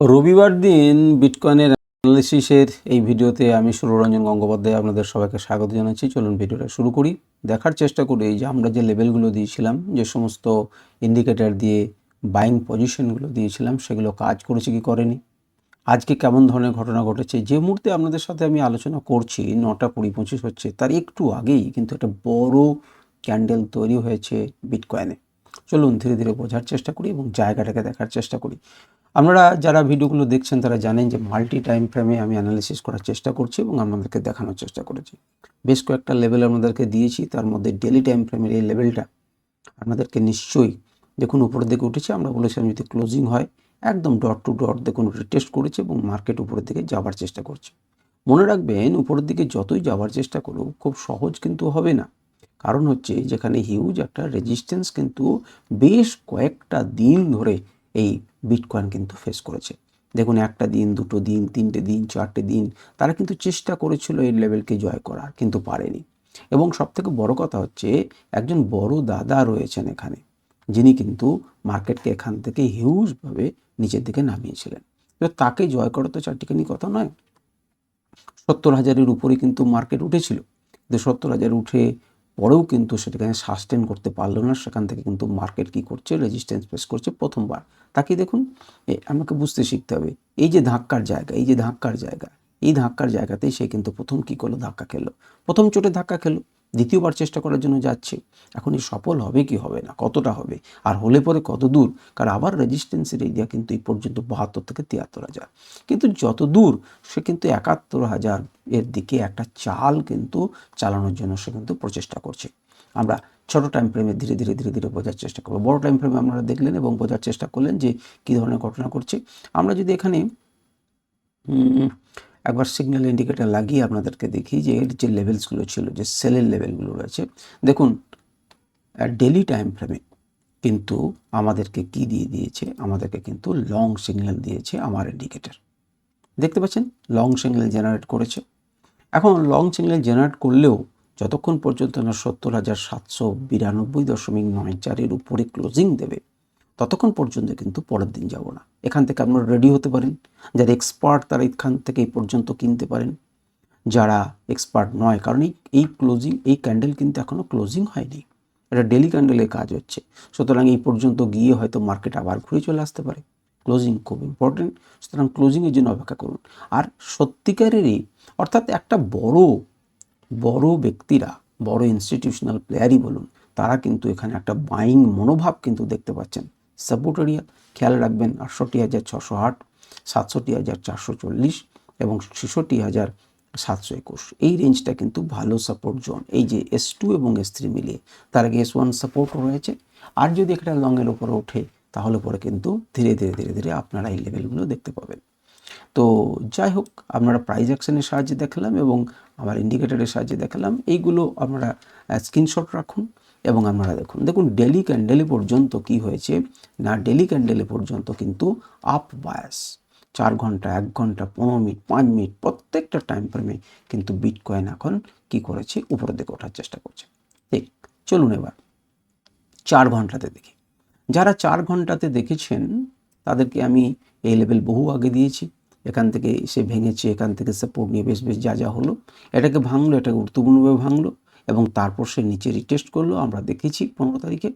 রবিবার দিন বিটকয়েনের অ্যানালিসিসের এই ভিডিওতে আমি সুররঞ্জন গঙ্গোপাধ্যায় আপনাদের সবাইকে স্বাগত জানাচ্ছি। চলুন ভিডিওটা শুরু করি। দেখার চেষ্টা করি যে আমরা যে লেভেলগুলো দিয়েছিলাম, যে সমস্ত ইন্ডিকেটর দিয়ে বাইং পজিশনগুলো দিয়েছিলাম, সেগুলো কাজ করেছে কি করেনি? আজকে কেমন ধরনের ঘটনা ঘটেছে? যে মুহূর্তে আপনাদের সাথে আমি আলোচনা করছি, নটা কুড়ি পঁচিশ হচ্ছে, তার একটু আগেই কিন্তু একটা বড় ক্যান্ডেল তৈরি হয়েছে বিটকয়েনে। চলুন ধীরে ধীরে বোঝার চেষ্টা করি এবং জায়গাটাকে দেখার চেষ্টা করি। আপনারা যারা ভিডিওগুলো দেখছেন, তারা জানেন যে মাল্টি টাইম ফ্রেমে আমি অ্যানালিসিস করার চেষ্টা করছি এবং আপনাদেরকে দেখানোর চেষ্টা করেছি। বেশ কয়েকটা লেভেল আপনাদেরকে দিয়েছি, তার মধ্যে ডেলি টাইম ফ্রেমের এই লেভেলটা আপনাদেরকে নিশ্চয়ই দেখুন উপরের দিকে উঠেছে। আমরা বলেছিলাম যদি ক্লোজিং হয়, একদম ডট টু ডট দেখুন টেস্ট করেছে এবং মার্কেট উপরের দিকে যাবার চেষ্টা করছে। মনে রাখবেন, উপরের দিকে যতই যাওয়ার চেষ্টা করুক, খুব সহজ কিন্তু হবে না। কারণ হচ্ছে যেখানে হিউজ একটা রেজিস্ট্যান্স কিন্তু বেশ কয়েকটা দিন ধরে এই বিটকয়েন কিন্তু ফেস করেছে। দেখুন একটা দিন, দুটো দিন, তিনটে দিন, চারটে দিন, তারা কিন্তু চেষ্টা করেছিল এই লেভেলকে জয় করার, কিন্তু পারেনি। এবং সবথেকে বড় কথা হচ্ছে একজন বড় দাদা রয়েছেন এখানে, যিনি কিন্তু মার্কেটকে এখান থেকে হিউজভাবে নিচের দিকে নামিয়েছিলেন। তো তাকে জয় করা তো চারটিখানি কথা নয়। সত্তর হাজারের উপরে কিন্তু মার্কেট উঠেছিল। কিন্তু সত্তর হাজার উঠে পরেও কিন্তু সেটাকে সাস্টেন করতে পারল না। সেখান থেকে কিন্তু মার্কেট কি করছে? রেজিস্ট্যান্স ফেস করছে প্রথমবার। তাকে দেখুন আমাকে বুঝতে শিখতে হবে। এই যে ধাক্কার জায়গা, এই যে ধাক্কার জায়গা, এই ধাক্কার জায়গাতেই সে কিন্তু প্রথম কি করল? ধাক্কা খেলো। প্রথম চোটে ধাক্কা খেলো, দ্বিতীয়বার চেষ্টা করার জন্য যাচ্ছে। এখন এই সফল হবে কি হবে না? কতটা হবে? আর হলে পরে কত দূর? কারণ আবার রেজিস্ট্যান্সের এরিয়া কিন্তু এই পর্যন্ত বাহাত্তর থেকে তিয়াত্তর হাজার। কিন্তু যত দূর, সে কিন্তু একাত্তর হাজার এর দিকে একটা চাল কিন্তু চালানোর জন্য সে কিন্তু প্রচেষ্টা করছে। আমরা ছোট টাইম ফ্রেমে ধীরে ধীরে ধীরে ধীরে বোঝার চেষ্টা করব। বড় টাইম ফ্রেমে আপনারা দেখলেন এবং বোঝার চেষ্টা করলেন যে কী ধরনের ঘটনা করছে আমরা যদি এখানে একবার সিগন্যাল ইন্ডিকেটার লাগিয়ে আপনাদেরকে দেখি যে এর যে লেভেলসগুলো ছিল, যে সেলের লেভেলগুলো রয়েছে, দেখুন ডেলি টাইম ফ্রেমে কিন্তু আমাদেরকে কি দিয়ে দিয়েছে? আমাদেরকে কিন্তু লং সিগন্যাল দিয়েছে আমার ইন্ডিকেটার দেখতে পাচ্ছেন? লং সিগন্যাল জেনারেট করেছে। এখন লং সিগন্যাল জেনারেট করলেও যতক্ষণ পর্যন্ত না সত্তর হাজার সাতশো বিরানব্বই দশমিক নয় চারের উপরে ক্লোজিং দেবে, ততক্ষণ পর্যন্ত কিন্তু পরের দিন যাব না। এখান থেকে আপনারা রেডি হতে পারেন। যারা এক্সপার্ট তারা এখান থেকে এই পর্যন্ত কিনতে পারেন। যারা এক্সপার্ট নয়, কারণ এই এই ক্লোজিং এই ক্যান্ডেল কিন্তু এখনও ক্লোজিং হয়নি। এটা ডেলি ক্যান্ডেলের কাজ হচ্ছে। সুতরাং এই পর্যন্ত গিয়ে হয়তো মার্কেট আবার ঘুরে চলে আসতে পারে। ক্লোজিং খুব ইম্পর্টেন্ট সুতরাং ক্লোজিংয়ের জন্য অপেক্ষা করুন। আর সত্যিকারেরই অর্থাৎ একটা বড় বড় ব্যক্তিরা, বড় ইনস্টিটিউশনাল প্লেয়ারই বলুন, তারা কিন্তু এখানে একটা বাইং মনোভাব কিন্তু দেখতে পাচ্ছেন। সাপোর্ট খেয়াল রাখবেন, আটষট্টি হাজার ছশো আট, সাতষট্টি হাজার চারশো চল্লিশ এবং ছেষট্টি হাজার সাতশো একুশ। এই রেঞ্জটা কিন্তু ভালো সাপোর্ট জোন এই যে এস টু এবং এস থ্রি মিলিয়ে তার আগে এস ওয়ান সাপোর্ট রয়েছে। আর যদি একটা লংয়ের উপরে ওঠে, তাহলে পরে কিন্তু ধীরে ধীরে ধীরে ধীরে আপনারা এই লেভেলগুলো দেখতে পাবেন। তো যাই হোক, আপনারা প্রাইজ অ্যাকশনের সাহায্যে দেখালাম এবং আমার ইন্ডিকেটারের সাহায্যে দেখালাম। এইগুলো আপনারা স্ক্রিনশট রাখুন এবং আপনারা দেখুন। দেখুন ডেলি ক্যান্ডেলে পর্যন্ত কি হয়েছে, না ডেলি ক্যান্ডেলে পর্যন্ত কিন্তু আপ বায়াস চার ঘণ্টা, এক ঘণ্টা, পনেরো মিনিট, পাঁচ মিনিট, প্রত্যেকটা টাইম ফ্রেমে কিন্তু বিটকয়েন এখন কি করেছে, উপরের দিকে ওঠার চেষ্টা করছে। ঠিক চলুন এবার চার ঘন্টাতে দেখি। যারা চার ঘন্টাতে দেখেছেন, তাদেরকে আমি এই লেভেল বহু আগে দিয়েছি। এখান থেকে সে ভেঙেছে, এখান থেকে সাপোর্ট নিয়ে বেশ বেশ যা যা হলো, এটাকে ভাঙলো, এটাকে গুরুত্বপূর্ণভাবে ভাঙলো এবং তারপর সে নিচে রিটেস্ট করল। আমরা দেখেছি পনেরো তারিখে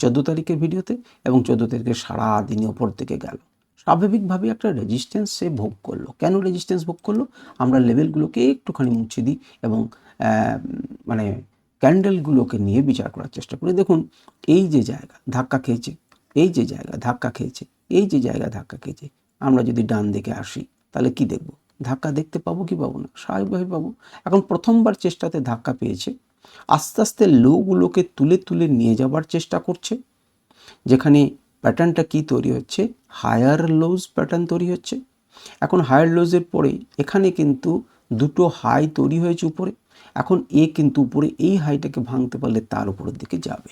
চোদ্দ তারিখের ভিডিওতে এবং চোদ্দ তারিখে সারা দিনে ওপর থেকে গেল। স্বাভাবিকভাবে একটা রেজিস্ট্যান্স সে ভোগ করল। কেন রেজিস্ট্যান্স ভোগ করল? আমরা লেভেলগুলোকে একটুখানি মুছে দিই এবং মানে ক্যান্ডেলগুলোকে নিয়ে বিচার করার চেষ্টা করি। দেখুন, এই যে জায়গা ধাক্কা খেয়েছে, এই যে জায়গা ধাক্কা খেয়েছে, এই যে জায়গা ধাক্কা খেয়েছে আমরা যদি ডান দিকে আসি, তাহলে কি দেখব? ধাক্কা দেখতে পাবো কি পাবো না? স্বাভাবিকভাবে পাবো। এখন প্রথমবার চেষ্টাতে ধাক্কা পেয়েছে। আস্তে আস্তে লোগুলোকে তুলে তুলে নিয়ে যাবার চেষ্টা করছে। যেখানে প্যাটার্নটা কি তৈরি হচ্ছে? হায়ার লোজ প্যাটার্ন তৈরি হচ্ছে। এখন হায়ার লোজের পরে এখানে কিন্তু দুটো হাই তৈরি হয়েছে উপরে। এখন এ কিন্তু উপরে এই হাইটাকে ভাঙতে পারলে তার উপরের দিকে যাবে।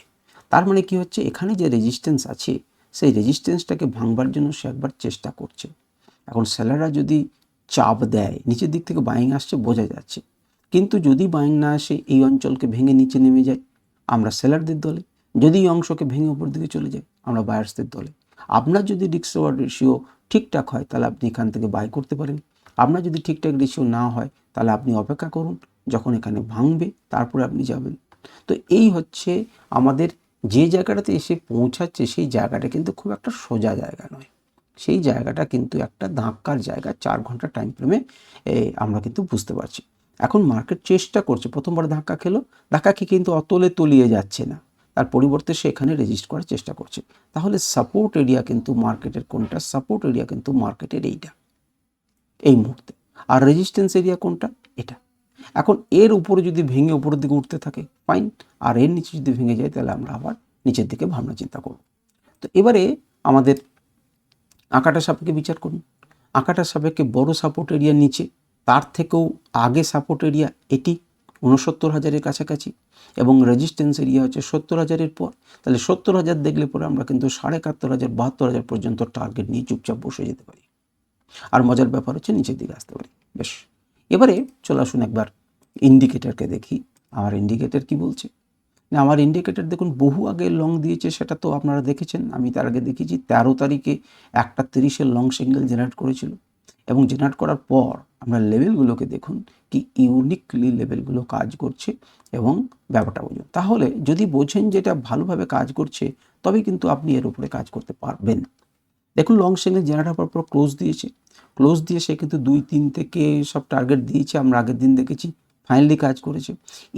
তার মানে কি হচ্ছে? এখানে যে রেজিস্ট্যান্স আছে সেই রেজিস্ট্যান্সটাকে ভাঙবার জন্য সে একবার চেষ্টা করছে। এখন সেলাররা যদি চাপ দেয়, নিচের দিক থেকে বাইং আসছে, বোঝা যাচ্ছে। কিন্তু যদি বাইং না আসে, এই অঞ্চলকে ভেঙে নিচে নেমে যায়, আমরা সেলারদের দলে। যদি এই অংশকে ভেঙে উপর দিকে চলে যায়, আমরা বায়ার্সদের দলে। আপনার যদি রিক্স রিওয়ার্ড রেশিও ঠিকঠাক হয়, তাহলে আপনি এখান থেকে বাই করতে পারেন। আপনার যদি ঠিকঠাক রেশিও না হয়, তাহলে আপনি অপেক্ষা করুন। যখন এখানে ভাঙবে, তারপরে আপনি যাবেন। তো এই হচ্ছে আমাদের যে জায়গাটাতে এসে পৌঁছাচ্ছে সেই জায়গাটা কিন্তু খুব একটা সোজা জায়গা নয়। সেই জায়গাটা কিন্তু একটা ধাক্কার জায়গা, চার ঘণ্টা টাইম ফ্রেমে আমরা কিন্তু বুঝতে পারছি। এখন মার্কেট চেষ্টা করছে, প্রথমবার ধাক্কা খেলো ধাক্কাকে কিন্তু অতলে তলিয়ে যাচ্ছে না। তার পরিবর্তে সে এখানে রেজিস্ট করার চেষ্টা করছে। তাহলে সাপোর্ট এরিয়া কিন্তু মার্কেটের কোনটা? সাপোর্ট এরিয়া কিন্তু মার্কেটের এইটা। এই মুহূর্তে। আর রেজিস্ট্যান্স এরিয়া কোনটা? এটা। এখন এর উপরে যদি ভেঙে উপরের দিকে উঠতে থাকে ফাইন আর এর নিচে যদি ভেঙে যায়, তাহলে আমরা আবার নিচের দিকে ভাবনা চিন্তা করব। তো এবারে আমাদের আঁকাটা সাপেক্ষে বিচার করুন। আঁকাটা সাপেক্ষে বড় সাপোর্ট এরিয়ার নিচে, তার থেকেও আগে সাপোর্ট এরিয়া এটি উনসত্তর হাজারের কাছাকাছি এবং রেজিস্ট্যান্স এরিয়া হচ্ছে সত্তর হাজারের পর। তাহলে সত্তর হাজার দেখলে পরে আমরা কিন্তু সাড়ে একাত্তর হাজার, বাহাত্তর হাজার পর্যন্ত টার্গেট নিয়ে চুপচাপ বসে যেতে পারি। আর মজার ব্যাপার হচ্ছে নিচের দিকে আসতে পারি। বেশ। এবারে চলে আসুন একবার ইন্ডিকেটারকে দেখি। আমার ইন্ডিকেটার কি বলছে? না, আমার ইন্ডিকেটার দেখুন, বহু আগে লং দিয়েছে, সেটা তো আপনারা দেখেছেন। আমি তার আগে দেখেছি তেরো তারিখে একটা তিরিশের লং সিঙ্গেল জেনারেট করেছিল। এবং জেনারেট করার পর আমরা লেভেলগুলোকে দেখুন, কি ইউনিকলি লেভেলগুলো কাজ করছে এবং ব্যাপারটা বুঝুন। তাহলে যদি বোঝেন যেটা ভালোভাবে কাজ করছে তবে কিন্তু আপনি এর উপরে কাজ করতে পারবেন। দেখুন লং সিঙ্গেল জেনারেট হওয়ার পর ক্লোজ দিয়েছে। ক্লোজ দিয়ে সে কিন্তু দুই, তিন থেকে সব টার্গেট দিয়েছে, আমরা আগের দিন দেখেছি ফাইনালি কাজ করেছে।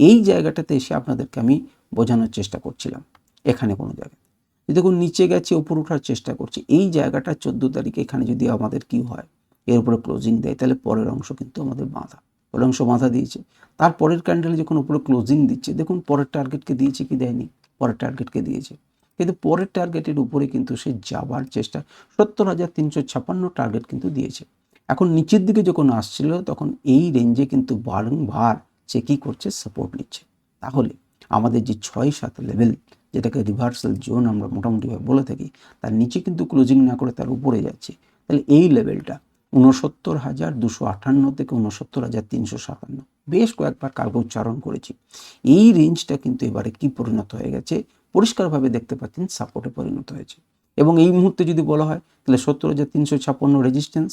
এই জায়গাটাতে এসে আপনাদেরকে আমি বোঝানোর চেষ্টা করছিলাম, এখানে কোনো জায়গায়। দেখুন, নিচে গেছে ওপর ওঠার চেষ্টা করছে। এই জায়গাটা চোদ্দ তারিখে এখানে যদি আমাদের কি হয়, এর উপরে ক্লোজিং দেয়, তাহলে পরের অংশ কিন্তু আমাদের বাঁধা। পরের অংশ বাঁধা দিয়েছে। তার পরের ক্যান্ডেলে যখন উপরে ক্লোজিং দিচ্ছে, দেখুন, পরের টার্গেটকে দিয়েছে কি দেয়নি? পরের টার্গেটকে দিয়েছে। কিন্তু পরের টার্গেটের উপরে কিন্তু সে যাবার চেষ্টা। সত্তর হাজার তিনশো ছাপান্ন টার্গেট কিন্তু দিয়েছে। এখন নিচের দিকে যখন আসছিল, তখন এই রেঞ্জে কিন্তু বারংবার সে কী করছে? সাপোর্ট নিচ্ছে। তাহলে আমাদের যে ছয় সাত লেভেল যেটাকে রিভার্সাল জোন আমরা মোটামুটিভাবে বলে থাকি, তার নিচে কিন্তু ক্লোজিং না করে তার উপরে যাচ্ছে। তাহলে এই লেভেলটা উনসত্তর হাজার দুশো আটান্ন থেকে উনসত্তর হাজার তিনশো সাতান্ন। বেশ কয়েকবার কালকে উচ্চারণ করেছি। এই রেঞ্জটা কিন্তু এবারে কি পরিণত হয়ে গেছে? পরিষ্কারভাবে দেখতে পাচ্ছেন সাপোর্টে পরিণত হয়েছে। এবং এই মুহূর্তে যদি বলা হয়, তাহলে সত্তর হাজার তিনশো ছাপ্পান্ন রেজিস্ট্যান্স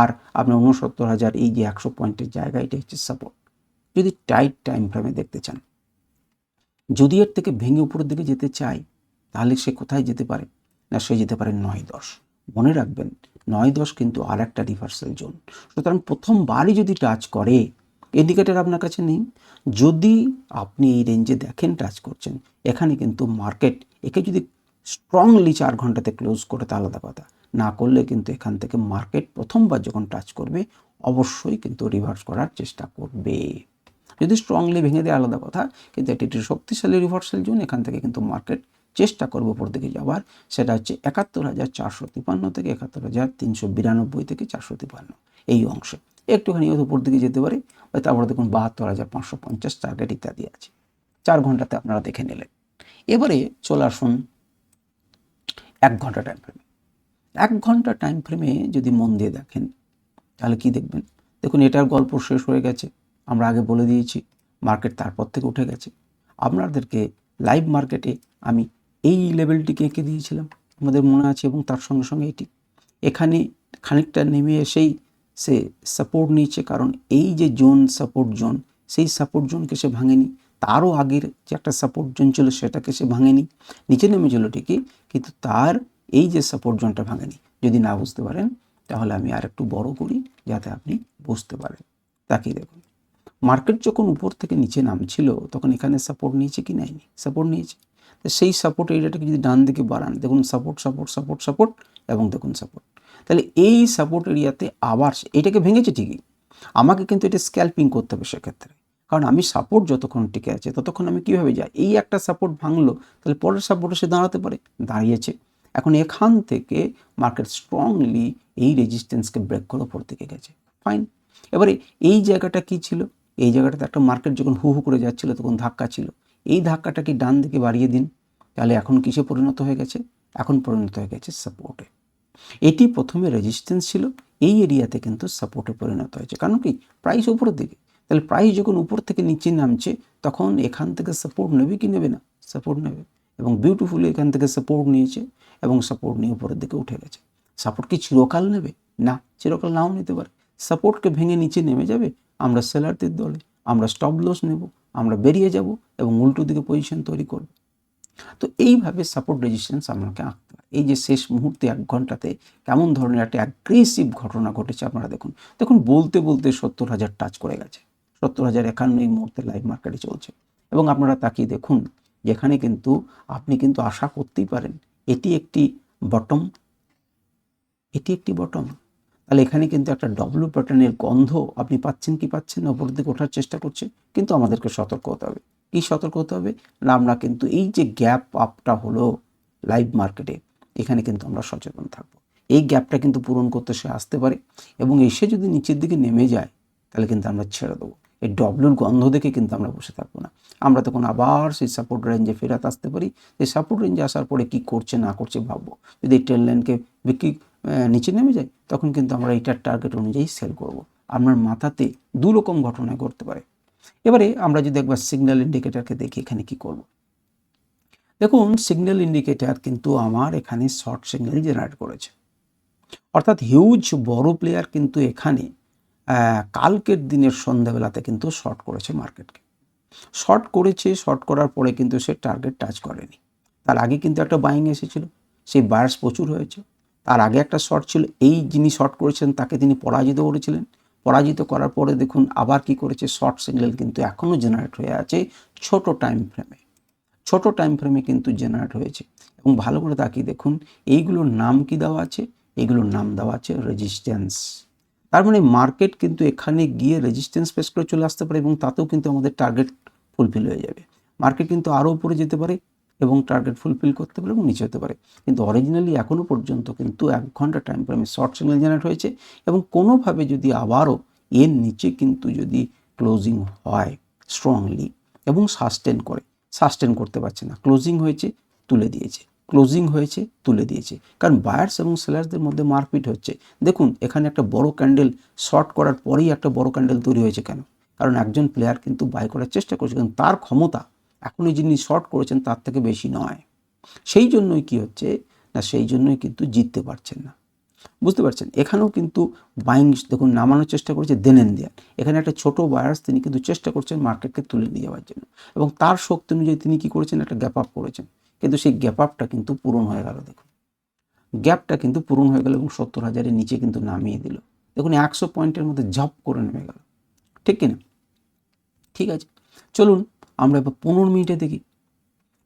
আর আপনার উনসত্তর হাজার এই যে একশো পয়েন্টের জায়গা এটা হচ্ছে সাপোর্ট যদি টাইট টাইম ফ্রেমে দেখতে চান, যদি এর থেকে ভেঙে উপরের দিকে যেতে চাই তাহলে সে কোথায় যেতে পারে? না, সে যেতে পারে নয় দশ। মনে রাখবেন, নয় দশ কিন্তু আর একটা রিভার্সাল জোন সুতরাং প্রথমবারই যদি টাচ করে ইন্ডিকেটার আপনার কাছে নেই। যদি আপনি এই রেঞ্জে দেখেন টাচ করছেন, এখানে কিন্তু মার্কেট একে যদি স্ট্রংলি চার ঘন্টাতে ক্লোজ করে তা আলাদা কথা। না করলে কিন্তু এখান থেকে মার্কেট প্রথমবার যখন টাচ করবে, অবশ্যই কিন্তু রিভার্স করার চেষ্টা করবে। যদি স্ট্রংলি ভেঙে দেয়, আলাদা কথা। কিন্তু এটি একটি শক্তিশালী রিভার্সাল জোন এখান থেকে কিন্তু মার্কেট চেষ্টা করব উপর দিকে যাওয়ার। সেটা হচ্ছে একাত্তর হাজার চারশো তিপান্ন থেকে একাত্তর হাজার তিনশো বিরানব্বই থেকে চারশো তিপান্ন। এই অংশে। একটুখানি উপর দিকে যেতে পারে। তারপরে দেখুন বাহাত্তর হাজার পাঁচশো পঞ্চাশ টার্গেট ইত্যাদি আছে। চার ঘন্টাতে আপনারা দেখে নিলেন। এবারে চলে আসুন এক ঘণ্টা টাইম ফ্রেমে এক ঘণ্টা টাইম ফ্রেমে যদি মন দিয়ে দেখেন, তাহলে কি দেখবেন? দেখুন এটার গল্প শেষ হয়ে গেছে। আমরা আগে বলে দিয়েছি মার্কেট তারপর থেকে উঠে গেছে। আপনাদেরকে লাইভ মার্কেটে আমি এই লেভেলটিকে এঁকে দিয়েছিলাম। আমাদের মনে আছে এবং তার সঙ্গে সঙ্গে এটি। এখানে খানিকটা নেমে এসেই সে সাপোর্ট নিয়েছে, কারণ এই যে জোন সাপোর্ট জোন, সেই সাপোর্ট জোনকে সে ভাঙেনি। তারও আগের যে একটা সাপোর্ট জোন ছিল, সেটাকে সে ভাঙেনি। নিচে নেমেছিল ঠিকই, কিন্তু তার এই যে সাপোর্ট জোনটা ভাঙেনি। যদি না বুঝতে পারেন, তাহলে আমি আর একটু বড় করি, যাতে আপনি বুঝতে পারেন। তাকিয়ে দেখুন। মার্কেট যখন উপর থেকে নিচে নামছিল, তখন এখানে সাপোর্ট নিয়েছে কি নেয়নি? সাপোর্ট নিয়েছে। সেই সাপোর্ট এরিয়াটাকে যদি ডান দিকে বাড়ান, দেখুন সাপোর্ট সাপোর্ট সাপোর্ট সাপোর্ট এবং দেখুন সাপোর্ট তাহলে এই সাপোর্ট এরিয়াতে আবার এটাকে ভেঙেছে ঠিকই। আমাকে কিন্তু এটা স্ক্যাল্পিং করতে হবে সেক্ষেত্রে। কারণ আমি সাপোর্ট যতক্ষণ টিকে আছে, ততক্ষণ আমি কীভাবে যাই? এই একটা সাপোর্ট ভাঙলো, তাহলে পরের সাপোর্টে সে দাঁড়াতে পারে। দাঁড়িয়েছে। এখন এখান থেকে মার্কেট স্ট্রংলি এই রেজিস্ট্যান্সকে ব্রেক করে ওপর দিকে গেছে। ফাইন এবারে এই জায়গাটা কি ছিল? এই জায়গাটাতে একটা মার্কেট যখন হু হু করে যাচ্ছিল, তখন ধাক্কা ছিল। এই ধাক্কাটাকে ডান দিকে বাড়িয়ে দিন। তাহলে এখন কিসে পরিণত হয়ে গেছে? এখন পরিণত হয়ে গেছে সাপোর্টে এটি প্রথমে রেজিস্ট্যান্স ছিল, এই এরিয়াতে কিন্তু সাপোর্টে পরিণত হয়েছে। কারণ কি? প্রাইস উপরের দিকে। তাহলে প্রাইস যখন উপর থেকে নিচে নামছে, তখন এখান থেকে সাপোর্ট নেবে কি নেবে না? সাপোর্ট নেবে। এবং বিউটিফুলি এখান থেকে সাপোর্ট নিয়েছে এবং সাপোর্ট নিয়ে উপরের দিকে উঠে গেছে। সাপোর্ট কি চিরকাল নেবে? না, চিরকাল নাও নিতে পারে। সাপোর্টকে ভেঙে নিচে নেমে যাবে, আমরা সেলারদের দলে, আমরা স্টপ লস নেব, আমরা বেরিয়ে যাব এবং উল্টো দিকে পজিশন তৈরি করব। তো এইভাবে সাপোর্ট রেজিস্ট্যান্স আমাকে আঁকতে হয়। এই যে শেষ মুহূর্তে এক ঘন্টাতে কেমন ধরনের একটা অ্যাগ্রেসিভ ঘটনা ঘটেছে আপনারা দেখুন। দেখুন, বলতে বলতে সত্তর হাজার টাচ করে গেছে। সত্তর হাজার একান্ন এই মুহূর্তে লাইভ মার্কেটে চলছে। এবং আপনারা তাকিয়ে দেখুন, যেখানে কিন্তু আপনি কিন্তু আশা করতেই পারেন, এটি একটি বটম এটি একটি বটম তাহলে এখানে কিন্তু একটা ডব্লু প্যাটার্নের গন্ধ আপনি পাচ্ছেন কি পাচ্ছেন না, উপর দিকে ওঠার চেষ্টা করছে, কিন্তু আমাদেরকে সতর্ক হতে হবে। কি সতর্ক হতে হবে? না, আমরা কিন্তু এই যে গ্যাপ আপটা হলো লাইভ মার্কেটে এখানে কিন্তু আমরা সচেতন থাকব। এই গ্যাপটা কিন্তু পূরণ করতে সে আসতে পারে এবং এসে যদি নিচের দিকে নেমে যায়, তাহলে কিন্তু আমরা ছেড়ে দেবো। এই ডব্লুর গন্ধ দেখে কিন্তু আমরা বসে থাকব না। আমরা তখন আবার সেই সাপোর্ট রেঞ্জে ফেরত আসতে পারি। সেই সাপোর্ট রেঞ্জে আসার পরে কি করছে, না করছে ভাববো। যদি ট্রেন লাইনকে বিক্রি নিচে নেমে যায়, তখন কিন্তু আমরা এইটার টার্গেট অনুযায়ী সেল করব। আপনার মাথাতে দু রকম ঘটনা ঘটতে পারে। এবারে আমরা যদি একবার সিগন্যাল ইন্ডিকেটারকে দেখি, এখানে কি করব। দেখুন সিগন্যাল ইন্ডিকেটার কিন্তু আমার এখানে শর্ট সিগন্যাল জেনারেট করেছে। অর্থাৎ হিউজ বড় প্লেয়ার কিন্তু এখানে কালকের দিনের সন্ধ্যাবেলাতে কিন্তু শর্ট করেছে মার্কেটকে শর্ট করেছে শর্ট করার পরে কিন্তু সে টার্গেট টাচ করেনি। তার আগে কিন্তু একটা বাইং এসেছিল, সেই বায়ার্স প্রচুর হয়েছে। তার আগে একটা শর্ট ছিল, এই যিনি শর্ট করেছেন, তাকে তিনি পরাজিত করেছিলেন। পরাজিত করার পরে দেখুন আবার কি করেছে? শর্ট সিগন্যাল কিন্তু এখনও জেনারেট হয়ে আছে ছোট টাইম ফ্রেমে ছোট টাইম ফ্রেমে কিন্তু জেনারেট হয়েছে। এবং ভালো করে তাকিয়ে দেখুন, এইগুলোর নাম কি দেওয়া আছে? এইগুলোর নাম দেওয়া আছে রেজিস্ট্যান্স তার মানে মার্কেট কিন্তু এখানে গিয়ে রেজিস্ট্যান্স ফেস করে চলে আসতে পারে এবং তাতেও কিন্তু আমাদের টার্গেট ফুলফিল হয়ে যাবে। মার্কেট কিন্তু আরও উপরে যেতে পারে এবং টার্গেট ফুলফিল করতে পারে এবং নিচে হতে পারে। কিন্তু অরিজিনালি এখনও পর্যন্ত কিন্তু এক ঘণ্টা টাইম ফ্রেমে শর্ট সিগন্যাল জেনারেট হয়েছে এবং কোনোভাবে যদি আবারও এর নিচে কিন্তু যদি ক্লোজিং হয় স্ট্রংলি এবং সাস্টেন করে সাস্টেন করতে পারছে না ক্লোজিং হয়েছে, তুলে দিয়েছে ক্লোজিং হয়েছে, তুলে দিয়েছে। কারণ বায়ার্স এবং সেলার্সদের মধ্যে মারপিট হচ্ছে। দেখুন, এখানে একটা বড় ক্যান্ডেল শর্ট করার পরেই একটা বড় ক্যান্ডেল তৈরি হয়েছে কেন? কারণ একজন প্লেয়ার কিন্তু বাই করার চেষ্টা করছে, কারণ তার ক্ষমতা এখনই যিনি শর্ট করেছেন তার থেকে বেশি নয়। সেই জন্যই কি হচ্ছে? না, সেই জন্যই কিন্তু জিততে পারছেন না। বুঝতে পারছেন? এখানেও কিন্তু বাইং দেখুন, নামানোর চেষ্টা করেছে দেনেন দেয়ার এখানে একটা ছোট বায়ার্স তিনি কিন্তু চেষ্টা করছেন মার্কেটকে তুলে নিয়ে যাওয়ার জন্য। এবং তার শক্তি অনুযায়ী তিনি কি করেছেন? একটা গ্যাপ আপ করেছেন। কিন্তু সেই গ্যাপ আপটা কিন্তু পূরণ হয়ে গেল, দেখুন। গ্যাপটা কিন্তু পূরণ হয়ে গেল এবং সত্তর হাজারের নিচে কিন্তু নামিয়ে দিল। দেখুন, একশো পয়েন্টের মধ্যে ঝপ করে নেমে গেল। ঠিক কিনা ঠিক আছে? চলুন আমরা এবার পনেরো মিনিটে দেখি।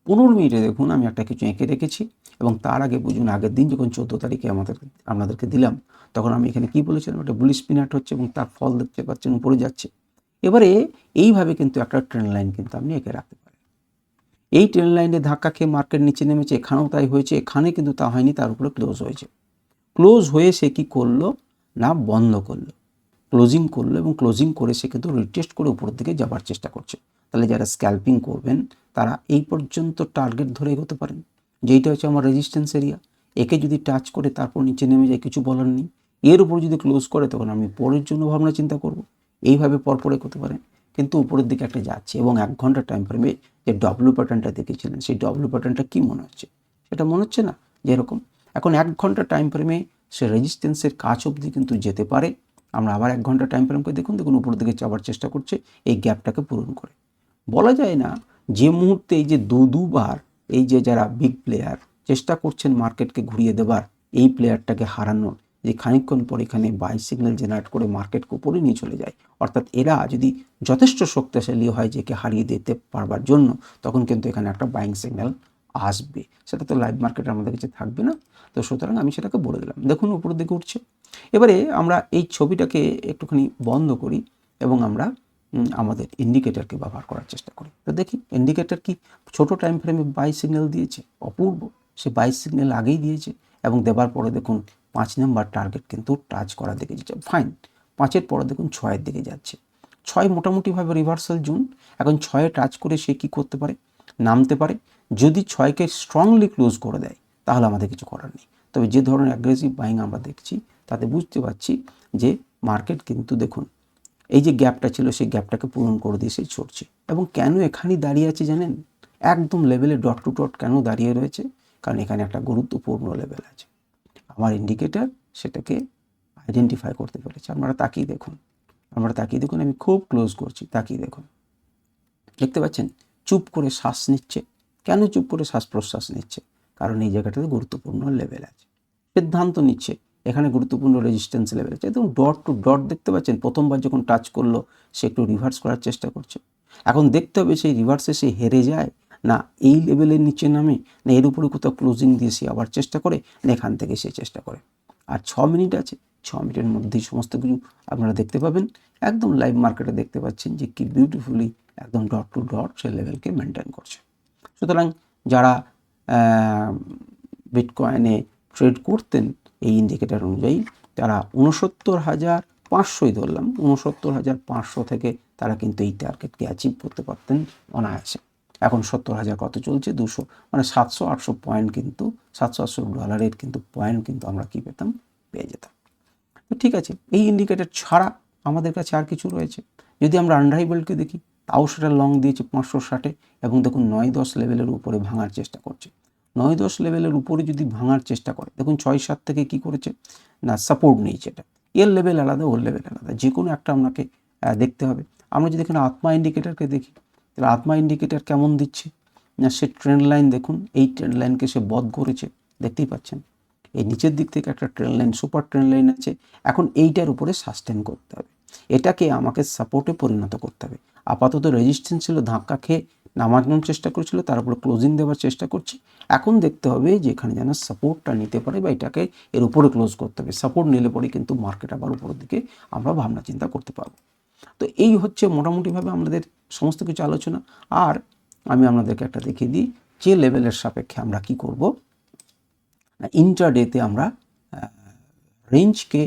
পনেরো মিনিটে দেখুন, আমি একটা কিছু এঁকে রেখেছি এবং তার আগে বুঝুন, আগের দিন যখন চোদ্দ তারিখে আমাদের আপনাদেরকে দিলাম, তখন আমি এখানে কি বলেছিলাম? একটা বুলিশ পিনাট হচ্ছে এবং তার ফল দেখতে পাচ্ছেন, উপরে যাচ্ছে। এবারে এইভাবে কিন্তু একটা ট্রেন লাইন কিন্তু আপনি এঁকে রাখতে পারেন। এই ট্রেন লাইনে ধাক্কা খেয়ে মার্কেট নিচে নেমেছে, এখানেও তাই হয়েছে, এখানে কিন্তু তা হয়নি, তার উপরে ক্লোজ হয়েছে। ক্লোজ হয়ে সে কি করল? না, বন্ধ করল। ক্লোজিং করল এবং ক্লোজিং করে সে কিন্তু রিটেস্ট করে উপরের দিকে যাবার চেষ্টা করছে। তাহলে যারা স্ক্যাল্পিং করবেন, তারা এই পর্যন্ত টার্গেট ধরে এগোতে পারেন। যেইটা হচ্ছে আমার রেজিস্ট্যান্স এরিয়া একে যদি টাচ করে, তারপর নিচে নেমে যায়, কিছু বলার নেই। এর উপর যদি ক্লোজ করে, তখন আমি পরের জন্য ভাবনা চিন্তা করব। এইভাবে পরপর এগোতে পারেন। কিন্তু উপরের দিকে একটা যাচ্ছে এবং এক ঘণ্টা টাইম ফ্রেমে যে ডব্লু প্যাটার্নটা দেখেছিলেন, সেই ডব্লু প্যাটার্নটা কী মনে হচ্ছে? সেটা মনে হচ্ছে না? যে এরকম এখন এক ঘণ্টা টাইম ফ্রেমে সে রেজিস্ট্যান্সের কাছ অবধি কিন্তু যেতে পারে। আমরা আবার এক ঘণ্টা টাইম ফ্রেম করে দেখুন দেখুন উপর দিকে যাওয়ার চেষ্টা করছে, এই গ্যাপটাকে পূরণ করে। বলা যায় না যে মুহূর্তে এই যে দু, দুবার এই যে যারা বিগ প্লেয়ার চেষ্টা করছেন মার্কেটকে ঘুরিয়ে দেবার, এই প্লেয়ারটাকে হারানোর, যে খানিকক্ষণ পর এখানে বাই সিগন্যাল জেনারেট করে মার্কেটকে উপরে নিয়ে চলে যায়। অর্থাৎ এরা যদি যথেষ্ট শক্তিশালী হয় যে কে হারিয়ে দিতে পারবার জন্য, তখন কিন্তু এখানে একটা বাইং সিগন্যাল আসবে। সেটা তো লাইভ মার্কেটে আমাদের কাছে থাকবে না। তো সুতরাং আমি সেটাকে বলে দিলাম। দেখুন উপরের দিকে উঠছে। এবারে আমরা এই ছবিটাকে একটুখানি বন্ধ করি এবং আমরা আমাদের ইন্ডিকেটারকে ব্যবহার করার চেষ্টা করি। তো দেখি ইন্ডিকেটার কি? ছোট টাইম ফ্রেমে বাই সিগন্যাল দিয়েছে, অপূর্ব। সে বাই সিগন্যাল আগেই দিয়েছে এবং দেবার পরে দেখুন পাঁচ নাম্বার টার্গেট কিন্তু টাচ করার দিকে যাচ্ছে। ফাইন পাঁচের পরে দেখুন ছয়ের দিকে যাচ্ছে। ছয় মোটামুটিভাবে রিভার্সাল জোন এখন ছয়ে টাচ করে সে কি করতে পারে? নামতে পারে। যদি ছয়কে স্ট্রংলি ক্লোজ করে দেয়, তাহলে আমাদের কিছু করার নেই। তবে যে ধরনের অ্যাগ্রেসিভ বাইং আমরা দেখছি, তাতে বুঝতে পারছি যে মার্কেট কিন্তু দেখুন এই যে গ্যাপটা ছিল, সেই গ্যাপটাকে পূরণ করে দিয়ে সে ছড়ছে এবং কেন এখানেই দাঁড়িয়ে আছে জানেন? একদম লেভেলে ডট টু ডট কেন দাঁড়িয়ে রয়েছে? কারণ এখানে একটা গুরুত্বপূর্ণ লেভেল আছে। আমার ইন্ডিকেটার সেটাকে আইডেন্টিফাই করতে পেরেছে। আপনারা তাকিয়ে দেখুন। আপনারা তাকিয়ে দেখুন, আমি খুব ক্লোজ করছি। তাকিয়ে দেখুন। দেখতে পাচ্ছেন? চুপ করে শ্বাস নিচ্ছে। কেন চুপ করে শ্বাস প্রশ্বাস নিচ্ছে? কারণ এই জায়গাটাতে গুরুত্বপূর্ণ লেভেল আছে। সিদ্ধান্ত নিচ্ছে। এখানে গুরুত্বপূর্ণ রেজিস্ট্যান্স লেভেল আছে। একদম ডট টু ডট দেখতে পাচ্ছেন, প্রথমবার যখন টাচ করল, সে একটু রিভার্স করার চেষ্টা করছে। এখন দেখতে হবে সেই রিভার্সে সে হেরে যায়? না, এই লেভেলের নিচে নামে, না এর উপরে কোথাও ক্লোজিং দিয়ে সে আবার চেষ্টা করে, না এখান থেকে সে চেষ্টা করে। আর ছ মিনিট আছে, ছ মিনিটের মধ্যেই সমস্ত কিছু আপনারা দেখতে পাবেন। একদম লাইভ মার্কেটে দেখতে পাচ্ছেন যে কি বিউটিফুলি একদম ডট টু ডট সে লেভেলকে মেনটেন করছে। সুতরাং যারা বিটকয়েনে ট্রেড করতেন এই ইন্ডিকেটার অনুযায়ী তারা উনসত্তর হাজার পাঁচশোই ধরলাম। উনসত্তর হাজার পাঁচশো থেকে তারা কিন্তু এই টার্গেটকে অ্যাচিভ করতে পারতেন অনায়াসে। এখন সত্তর হাজার কত চলছে? দুশো। মানে সাতশো আটশো পয়েন্ট কিন্তু, সাতশো আটশো ডলারের কিন্তু পয়েন্ট কিন্তু আমরা কী পেতাম? পেয়ে যেতাম। ঠিক আছে, এই ইন্ডিকেটার ছাড়া আমাদের কাছে আর কিছু রয়েছে। যদি আমরা আনরাইভেলকে দেখি, তাও সেটা লং দিয়েছে পাঁচশো ষাটে এবং দেখুন নয় দশ লেভেলের উপরে ভাঙার চেষ্টা করছে। নয় দশ লেভেলের উপরে যদি ভাঙার চেষ্টা করে, দেখুন ছয় সাত থেকে কি করেছে? না সাপোর্ট নিয়েছে এটা। এর লেভেল আলাদা, ওর লেভেল আলাদা। যে কোনো একটা আপনাকে দেখতে হবে। আমরা যদি এখানে আত্মা ইন্ডিকেটারকে দেখি, তাহলে আত্মা ইন্ডিকেটার কেমন দিচ্ছে? না, সে ট্রেন্ড লাইন দেখুন, এই ট্রেন্ড লাইনকে সে বধ করেছে, দেখতেই পাচ্ছেন। এই নিচের দিক থেকে একটা trend line super trend line আছে, এখন এইটার উপরে সাস্টেন করতে হবে। এটাকে আমাকে সাপোর্টে পরিণত করতে হবে। আপাতত রেজিস্ট্যান্স ছিল, ধাক্কা খেয়ে নামানোর চেষ্টা করেছিল, তার উপরে ক্লোজিং দেওয়ার চেষ্টা করছি। এখন দেখতে হবে যে এখানে যেন সাপোর্টটা নিতে পারে বা এটাকে এর উপরে ক্লোজ করতে হবে। সাপোর্ট নিলে পরে কিন্তু মার্কেট আবার উপরের দিকে আমরা ভাবনা চিন্তা করতে পারব। তো এই হচ্ছে মোটামুটিভাবে আমাদের সমস্ত কিছু আলোচনা। আর আমি আপনাদেরকে একটা দেখিয়ে দিই যে লেভেলের সাপেক্ষে আমরা কি করব। ইন্টারডেতে আমরা রেঞ্জকে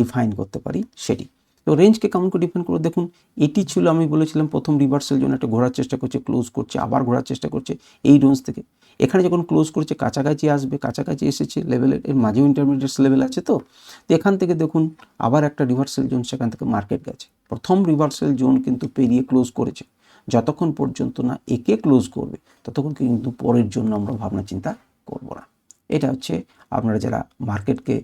ডিফাইন করতে পারি সেটি। তো রেঞ্জকে কেমন করে ডিফাইন করব দেখুন, এটি ছিল আমি বলেছিলাম প্রথম রিভার্সেল জন্য একটা ঘোরার চেষ্টা করছে ক্লোজ করছে, আবার ঘোরার চেষ্টা করছে এই রেঞ্জ থেকে। এখানে যখন ক্লোজ করছে, কাছাকাছি আসবে, কাছাকাছি এসেছে লেভেলের এর মাঝেও ইন্টারমিডিয়েটস লেভেল আছে তো? তো এখান থেকে দেখুন, আবার একটা রিভার্সেল জোন সেখান থেকে মার্কেট গেছে। প্রথম রিভার্সেল জোন কিন্তু পেরিয়ে ক্লোজ করেছে। যতক্ষণ পর্যন্ত না একে ক্লোজ করবে, ততক্ষণ কিন্তু পরের জন্য আমরা ভাবনা চিন্তা করব না। এটা হচ্ছে আপনারা যারা মার্কেটকে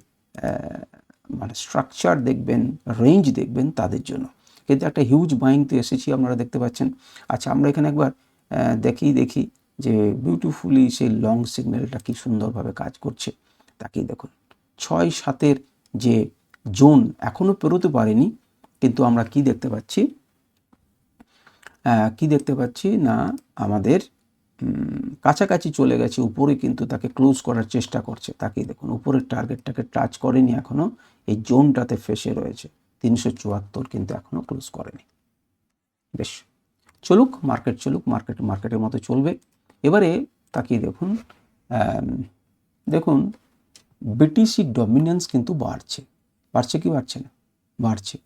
মানে স্ট্রাকচার দেখবেন রেঞ্জ দেখবেন তাদের জন্য। কিন্তু একটা হিউজ বাইং তো এসেছি, আপনারা দেখতে পাচ্ছেন। আচ্ছা আমরা এখানে একবার দেখি দেখি যে বিউটিফুলি সেই লং সিগন্যালটা কি সুন্দরভাবে কাজ করছে। তাকেই দেখুন, ছয় সাতের যে জোন এখনও পেরোতে পারেনি, কিন্তু আমরা কি দেখতে পাচ্ছি? কি দেখতে পাচ্ছি? না, আমাদের কাছাকাছি চলে গেছে, উপরে কিন্তু তাকে ক্লোজ করার চেষ্টা করছে। তাকেই দেখুন, উপরের টার্গেটটাকে টাচ করেনি এখনও। এই জোনটাতে ফেসে রয়েছে। তিনশো চুয়াত্তর কিন্তু এখনও ক্লোজ করেনি। বেশ, চলুক, মার্কেট চলুক, মার্কেট, মার্কেটের মতো চলবে। এবারে তাকিয়ে দেখুন দেখুন বিটিসি ডমিনেন্স কিন্তু বাড়ছে। বাড়ছে কি বাড়ছে না? বাড়ছে।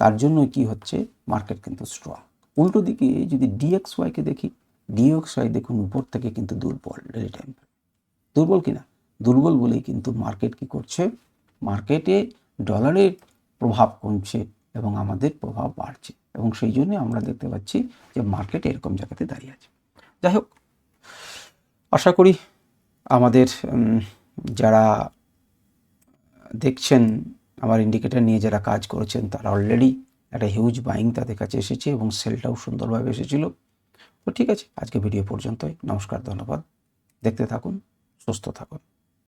তার জন্য কি হচ্ছে? মার্কেট কিন্তু স্ট্রং উল্টো দিকে যদি ডিএক্স ওয়াইকে দেখি ডিএক্স ওয়াই দেখুন, উপর থেকে কিন্তু দুর্বল ডেলি টাইম দুর্বল কিনা? দুর্বল বলেই কিন্তু মার্কেট কি করছে? মার্কেটে ডলারের প্রভাব কমছে এবং আমাদের প্রভাব বাড়ছে এবং সেই জন্য আমরা দেখতে পাচ্ছি যে মার্কেট এরকম জায়গাতে দাঁড়িয়ে আছে। যাই হোক, আশা করি আমাদের যারা দেখছেন আমার ইন্ডিকেটার নিয়ে যারা কাজ করেছেন, তারা অলরেডি একটা হিউজ বাইং তাদের কাছে এসেছে এবং সেলটাও সুন্দরভাবে এসেছিল। তো ঠিক আছে, আজকে ভিডিও পর্যন্তই। নমস্কার, ধন্যবাদ। দেখতে থাকুন, সুস্থ থাকুন।